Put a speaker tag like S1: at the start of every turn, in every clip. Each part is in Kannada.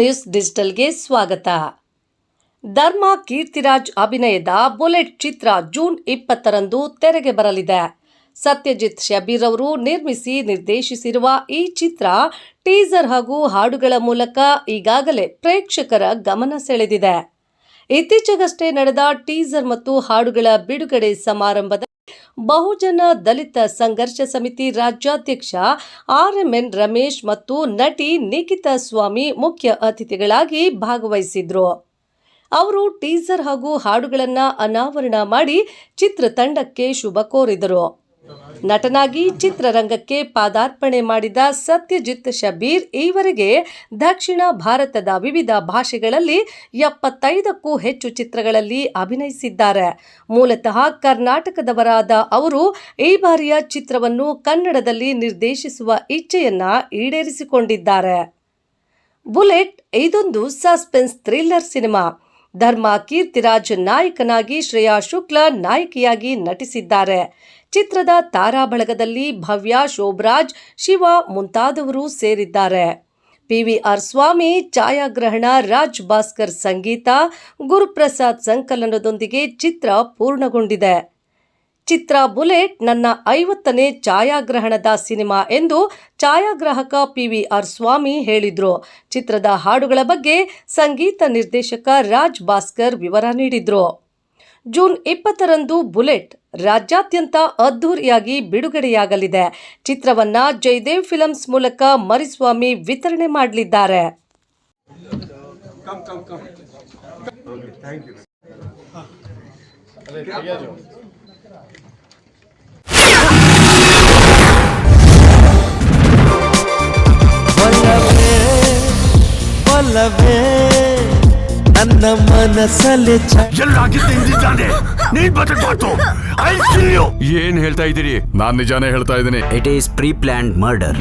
S1: ನ್ಯೂಸ್ ಡಿಜಿಟಲ್ಗೆ ಸ್ವಾಗತ. ಧರ್ಮ ಕೀರ್ತಿರಾಜ್ ಅಭಿನಯದ ಬುಲೆಟ್ ಚಿತ್ರ ಜೂನ್ ಇಪ್ಪತ್ತರಂದು ತೆರೆಗೆ ಬರಲಿದೆ. ಸತ್ಯಜಿತ್ ಶಬೀರ್ ಅವರು ನಿರ್ಮಿಸಿ ನಿರ್ದೇಶಿಸಿರುವ ಈ ಚಿತ್ರ ಟೀಸರ್ ಹಾಗೂ ಹಾಡುಗಳ ಮೂಲಕ ಈಗಾಗಲೇ ಪ್ರೇಕ್ಷಕರ ಗಮನ ಸೆಳೆದಿದೆ. ಇತ್ತೀಚೆಗಷ್ಟೇ ನಡೆದ ಟೀಸರ್ ಮತ್ತು ಹಾಡುಗಳ ಬಿಡುಗಡೆ ಸಮಾರಂಭದ ಬಹುಜನ ದಲಿತ ಸಂಘರ್ಷ ಸಮಿತಿ ರಾಜ್ಯಾಧ್ಯಕ್ಷ ಆರ್ ಎಂ ಎನ್ ರಮೇಶ್ ಮತ್ತು ನಟಿ ನಿಖಿತಾ ಸ್ವಾಮಿ ಮುಖ್ಯ ಅತಿಥಿಗಳಾಗಿ ಭಾಗವಹಿಸಿದ್ರು. ಅವರು ಟೀಸರ್ ಹಾಗೂ ಹಾಡುಗಳನ್ನು ಅನಾವರಣ ಮಾಡಿ ಚಿತ್ರತಂಡಕ್ಕೆ ಶುಭ ಕೋರಿದರು. ನಟನಾಗಿ ಚಿತ್ರರಂಗಕ್ಕೆ ಪಾದಾರ್ಪಣೆ ಮಾಡಿದ ಸತ್ಯಜಿತ್ ಶಬೀರ್ ಈವರೆಗೆ ದಕ್ಷಿಣ ಭಾರತದ ವಿವಿಧ ಭಾಷೆಗಳಲ್ಲಿ ಎಪ್ಪತ್ತೈದಕ್ಕೂ ಹೆಚ್ಚು ಚಿತ್ರಗಳಲ್ಲಿ ಅಭಿನಯಿಸಿದ್ದಾರೆ. ಮೂಲತಃ ಕರ್ನಾಟಕದವರಾದ ಅವರು ಈ ಬಾರಿಯ ಚಿತ್ರವನ್ನು ಕನ್ನಡದಲ್ಲಿ ನಿರ್ದೇಶಿಸುವ ಇಚ್ಛೆಯನ್ನ ಈಡೇರಿಸಿಕೊಂಡಿದ್ದಾರೆ. ಬುಲೆಟ್, ಇದೊಂದು suspense thriller cinema. Dharma Keerthiraj ನಾಯಕನಾಗಿ ಶ್ರೇಯಾ ಶುಕ್ಲಾ ನಾಯಕಿಯಾಗಿ ನಟಿಸಿದ್ದಾರೆ. ಚಿತ್ರದ ತಾರಾ ಬಳಗದಲ್ಲಿ ಭವ್ಯ ಶೋಭರಾಜ್, ಶಿವ ಮುಂತಾದವರು ಸೇರಿದ್ದಾರೆ. ಪಿವಿಆರ್ ಸ್ವಾಮಿ, ಛಾಯಾಗ್ರಹಣ, ರಾಜ್ ಭಾಸ್ಕರ್ ಸಂಗೀತ, ಗುರುಪ್ರಸಾದ್ ಸಂಕಲನದೊಂದಿಗೆ ಚಿತ್ರ ಪೂರ್ಣಗೊಂಡಿದೆ. ಚಿತ್ರ ಬುಲೆಟ್, ನನ್ನ ಐವತ್ತನೇ ಛಾಯಾಗ್ರಹಣದ ಸಿನಿಮಾ ಎಂದು ಛಾಯಾಗ್ರಾಹಕ ಪಿವಿಆರ್ ಸ್ವಾಮಿ ಹೇಳಿದ್ರು. ಚಿತ್ರದ ಹಾಡುಗಳ ಬಗ್ಗೆ ಸಂಗೀತ ನಿರ್ದೇಶಕ ರಾಜ್ ಭಾಸ್ಕರ್ ವಿವರ ನೀಡಿದ್ರು. ಜೂನ್ ಇಪ್ಪತ್ತರಂದು ಬುಲೆಟ್ ರಾಜ್ಯಾದ್ಯಂತ ಅದ್ಧೂರಿಯಾಗಿ ಬಿಡುಗಡೆಯಾಗಲಿದೆ. ಚಿತ್ರವನ್ನ ಜಯದೇವ್ ಫಿಲಮ್ಸ್ ಮೂಲಕ ಮರಿಸ್ವಾಮಿ ವಿತರಣೆ ಮಾಡಲಿದ್ದಾರೆ.
S2: ಒಲವೇ ನನ್ನ ಮನಸ್ಸಲ್ಲಿ ಚ
S3: ಎಲ್ಲಾಗಿದ್ದು ಹಿಂದಿದ್ದಾನೆ ನೀನ್ ಬದುಕ್ಬಾರ್ದು. ಐ ಕಿಲ್ ಯು
S4: ಏನ್ ಹೇಳ್ತಾ ಇದ್ದೀರಿ? ನಾನ್ ನಿಜಾನೇ ಹೇಳ್ತಾ ಇದ್ದೀನಿ.
S5: It is pre plan murder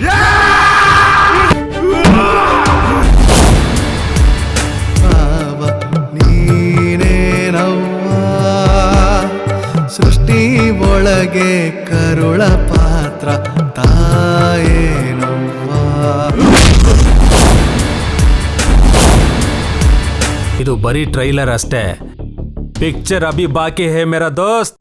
S2: ಸೃಷ್ಟಿ ಒಳಗೆ ಕರುಳ ಪಾತ್ರ ತಾಯೇನವ್ವ
S6: ಇದು ಬರೀ ಟ್ರೈಲರ್ ಅಷ್ಟೇ ಪಿಕ್ಚರ್ ಅಭಿ ಬಾಕಿ ಹೇ ಮೇರಾ ದೋಸ್ತ್